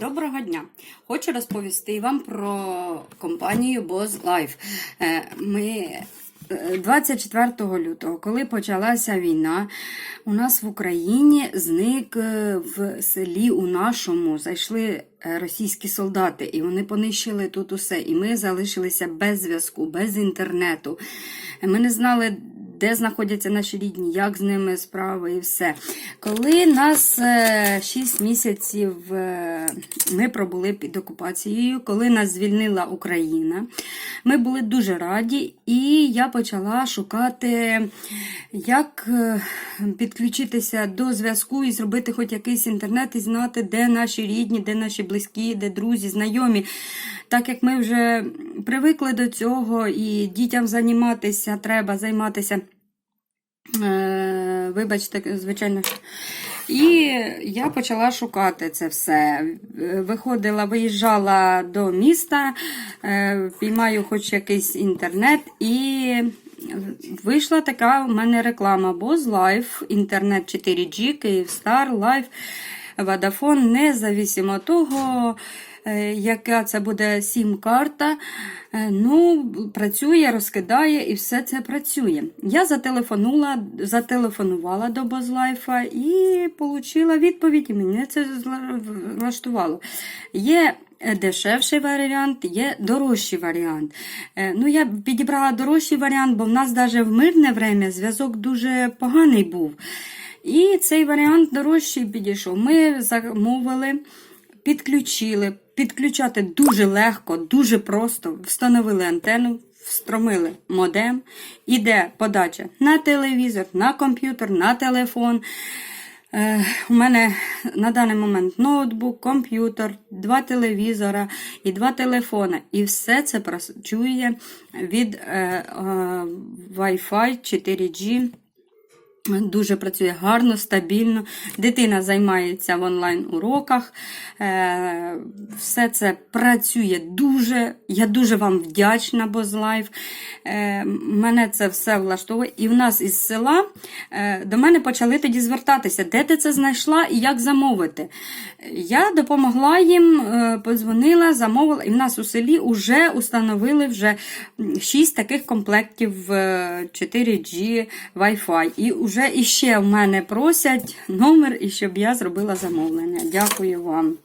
Доброго дня! Хочу розповісти вам про компанію Boz Life. Е, Ми е, 24 лютого, коли почалася війна, у нас в Україні зник е, в селі у нашому зайшли е, російські солдати, і вони понищили тут усе. І ми залишилися без зв'язку, без інтернету. Ми не знали, де знаходяться наші рідні, як з ними справи і все. Коли нас 6 місяців е, ми пробули під окупацією, коли нас звільнила Україна, ми були дуже раді, і я почала шукати, як е, підключитися до зв'язку і зробити хоч якийсь інтернет і знати, де наші рідні, де наші близькі, де друзі, знайомі. Так як ми вже привикли до цього, і дітям займатися треба займатися. Е, Вибачте, звичайно. І я почала шукати це все. Виходила, виїжджала до міста, е, піймаю хоч якийсь інтернет, і вийшла така в мене реклама Boz Life, інтернет 4G, Київстар, Life, Vodafone, независимо того, яка це буде сім-карта. Е, Ну, працює, розкидає і все це працює. Я зателефонувала, зателефонувала до Бозлайфа і отримала відповідь, і мене це влаштувало. Є е, дешевший варіант, є дорожчий варіант. Е, Ну, я підібрала дорожчий варіант, бо в нас навіть в мирне время зв'язок дуже поганий був. І цей варіант дорожчий підійшов. Ми замовили, підключили. Підключати дуже легко, дуже просто. Встановили антенну, встромили модем, іде подача на телевізор, на комп'ютер, на телефон. Е, у мене на даний момент ноутбук, комп'ютер, два телевізора і два телефони. І все це працює від е, е, Wi-Fi 4G. Дуже працює гарно, стабільно. Дитина займається в онлайн-уроках. Е, Все це працює дуже. Я дуже вам вдячна, Бозлайф. Е, Мене це все влаштовує. І в нас із села е, до мене почали тоді звертатися, де ти це знайшла і як замовити. Я допомогла їм, подзвонила, замовила, і в нас у селі вже установили вже 6 таких комплектів е, 4G Wi-Fi. І вже іще в мене просять номер, і щоб я зробила замовлення. Дякую вам.